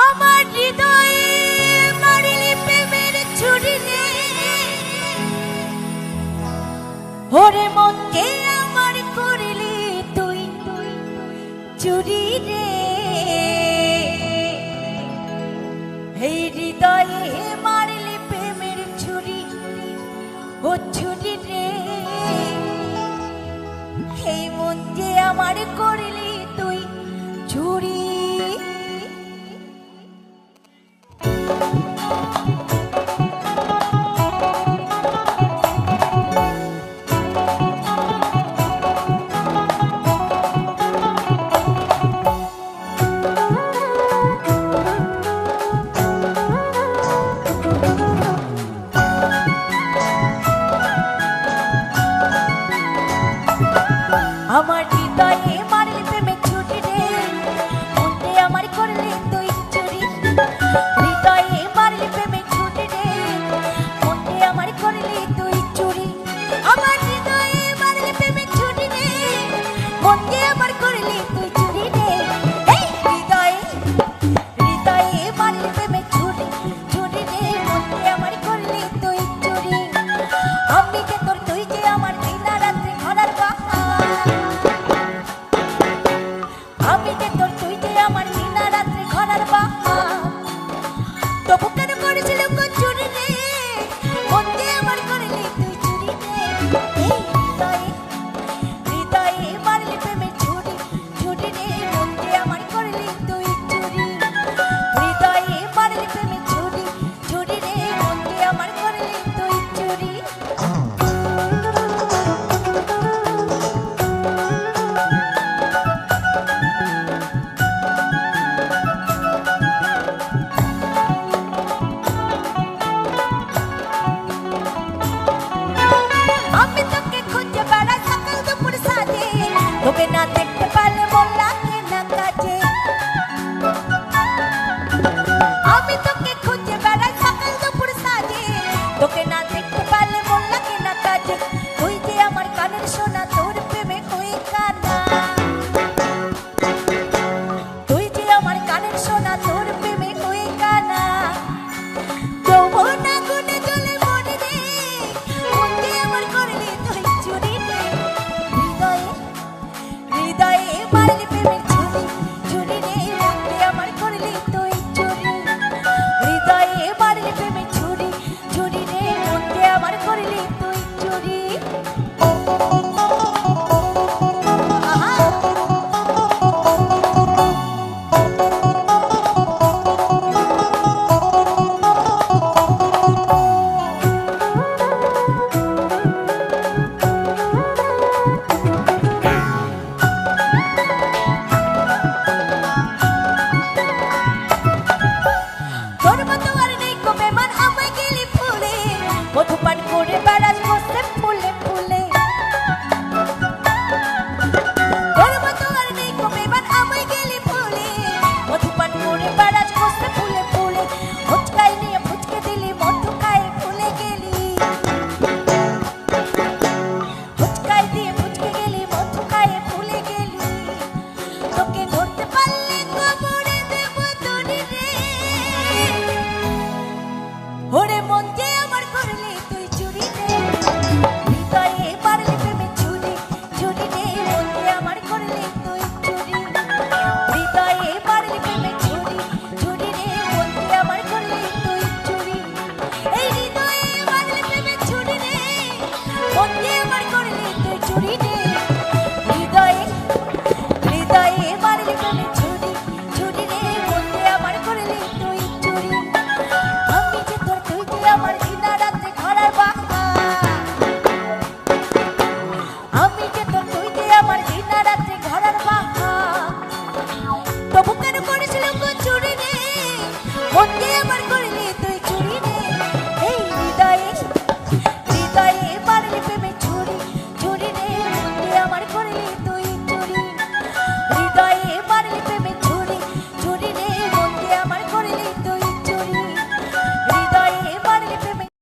আমার হৃদয়ে মারিলি ওরে মনকে আমার করিলি তুই চুরি রে এই হৃদয়ে মারিলি প্রেমের ছুরি ও ছুরি রে এই মনকে আমার করিলি তুই চুরি আমার করলি তুই।